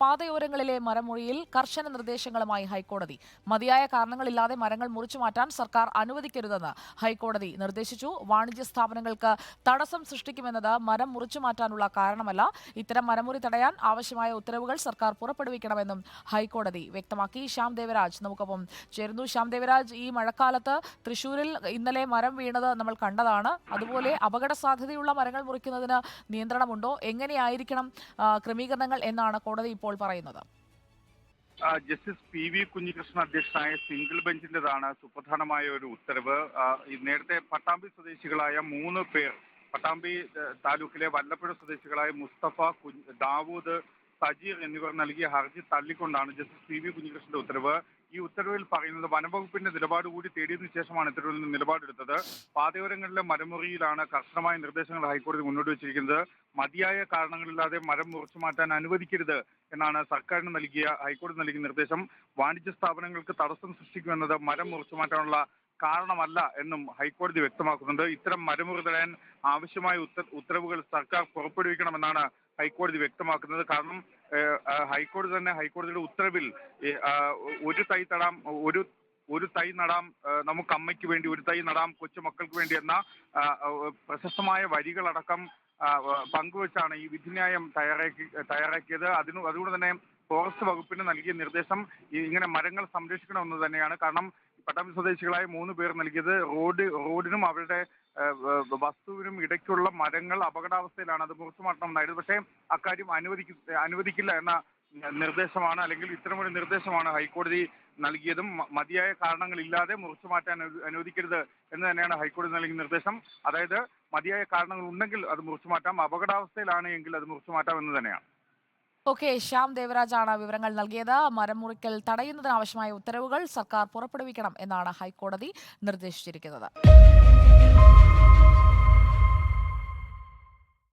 പാതയോരങ്ങളിലെ മരമൊഴിയിൽ കർശന നിർദ്ദേശങ്ങളുമായി ഹൈക്കോടതി. മതിയായ കാരണങ്ങളില്ലാതെ മരങ്ങൾ മുറിച്ചു മാറ്റാൻ സർക്കാർ അനുവദിക്കരുതെന്ന് ഹൈക്കോടതി നിർദ്ദേശിച്ചു. വാണിജ്യ സ്ഥാപനങ്ങൾക്ക് തടസ്സം സൃഷ്ടിക്കുമെന്നത് മരം മുറിച്ചു മാറ്റാനുള്ള കാരണമല്ല. ഇത്തരം മരമുറി തടയാൻ ആവശ്യമായ ഉത്തരവുകൾ സർക്കാർ പുറപ്പെടുവിക്കണമെന്നും ഹൈക്കോടതി വ്യക്തമാക്കി. ശ്യാം ദേവരാജ് നമുക്കൊപ്പം ചേരുന്നു. ശ്യാം ദേവരാജ് ഈ മഴക്കാലത്ത് തൃശൂരിൽ ഇന്നലെ മരം വീണത് നമ്മൾ കണ്ടതാണ്. അതുപോലെ അപകട സാധ്യതയുള്ള മരങ്ങൾ മുറിക്കുന്നതിന് നിയന്ത്രണമുണ്ടോ? എങ്ങനെയായിരിക്കണം ക്രമീകരണങ്ങൾ എന്നാണ് കോടതി ഇപ്പോൾ പറയുന്നത്? ജസ്റ്റിസ് പി വി കുഞ്ഞികൃഷ്ണൻ അധ്യക്ഷനായ സിംഗിൾ ബെഞ്ചിന്റേതാണ് സുപ്രധാനമായ ഒരു ഉത്തരവ്. നേരത്തെ പട്ടാമ്പി സ്വദേശികളായ മൂന്ന് പേർ പട്ടാമ്പി താലൂക്കിലെ വല്ലപ്പുഴ സ്വദേശികളായ മുസ്തഫ ദാവൂദ് സജീർ എന്നിവർ നൽകിയ ഹർജി തള്ളിക്കൊണ്ടാണ് ജസ്റ്റിസ് പി വി കുഞ്ഞികൃഷ്ണന്റെ ഉത്തരവ്. ഈ ഉത്തരവിൽ പറയുന്നത് വനംവകുപ്പിന്റെ നിലപാട് കൂടി തേടിയതിനു ശേഷമാണ് ഉത്തരവിൽ നിന്ന് നിലപാടെടുത്തത്. പാതയോരങ്ങളിലെ മരമുറിയിലാണ് കർശനമായ നിർദ്ദേശങ്ങൾ ഹൈക്കോടതി മുന്നോട്ട് വെച്ചിരിക്കുന്നത്. മതിയായ കാരണങ്ങളില്ലാതെ മരം മുറിച്ചു മാറ്റാൻ അനുവദിക്കരുത് എന്നാണ് സർക്കാരിന് നൽകിയ ഹൈക്കോടതി നൽകിയ നിർദ്ദേശം. വാണിജ്യ സ്ഥാപനങ്ങൾക്ക് തടസ്സം സൃഷ്ടിക്കുമെന്നത് മരം മുറിച്ചു മാറ്റാനുള്ള കാരണമല്ല എന്നും ഹൈക്കോടതി വ്യക്തമാക്കുന്നുണ്ട്. ഇത്തരം മരമുറി തടയാൻ ആവശ്യമായ ഉത്തരവുകൾ സർക്കാർ പുറപ്പെടുവിക്കണമെന്നാണ് ഹൈക്കോടതി വ്യക്തമാക്കുന്നത്. കാരണം ഹൈക്കോടതി തന്നെ ഹൈക്കോടതിയുടെ ഉത്തരവിൽ ഒരു തൈ തടാം ഒരു ഒരു തൈ നടാം നമുക്ക് അമ്മയ്ക്ക് വേണ്ടി ഒരു തൈ നടാം കൊച്ചുമക്കൾക്ക് വേണ്ടി എന്ന പ്രശസ്തമായ വരികളടക്കം പങ്കുവച്ചാണ് ഈ വിധിന്യായം തയ്യാറാക്കി തയ്യാറാക്കിയത്. അതിന് അതുകൊണ്ട് തന്നെ ഫോറസ്റ്റ് വകുപ്പിന് നൽകിയ നിർദ്ദേശം ഇങ്ങനെ മരങ്ങൾ സംരക്ഷിക്കണമെന്ന് തന്നെയാണ്. കാരണം പട്ടാമ്പി സ്വദേശികളായ മൂന്ന് പേർ നൽകിയത് റോഡ് റോഡിനും അവരുടെ വസ്തുവിനും ഇടയ്ക്കുള്ള മരങ്ങൾ അപകടാവസ്ഥയിലാണ്. അത് മുറിച്ചു മാറ്റണമെന്നായിരുന്നു പക്ഷേ അക്കാര്യം അനുവദിക്ക അനുവദിക്കില്ല എന്ന നിർദ്ദേശമാണ് അല്ലെങ്കിൽ ഇത്തരമൊരു നിർദ്ദേശമാണ് ഹൈക്കോടതി നൽകിയതും. മതിയായ കാരണങ്ങൾ ഇല്ലാതെ മുറിച്ചു മാറ്റാൻ അനുവദിക്കരുത് എന്ന് തന്നെയാണ് ഹൈക്കോടതി നൽകിയ നിർദ്ദേശം. അതായത് മതിയായ കാരണങ്ങൾ ഉണ്ടെങ്കിൽ അത് മുറിച്ചു മാറ്റാം. അപകടാവസ്ഥയിലാണ് എങ്കിൽ അത് മുറിച്ചു മാറ്റാം എന്ന് തന്നെയാണ്. ഓക്കെ ശ്യാം ദേവരാജാണ് വിവരങ്ങൾ നൽകിയത്. മരം മുറിക്കൽ തടയുന്നതിന് ആവശ്യമായ ഉത്തരവുകൾ സർക്കാർ പുറപ്പെടുവിക്കണം എന്നാണ് ഹൈക്കോടതി നിർദ്ദേശിച്ചിരിക്കുന്നത്.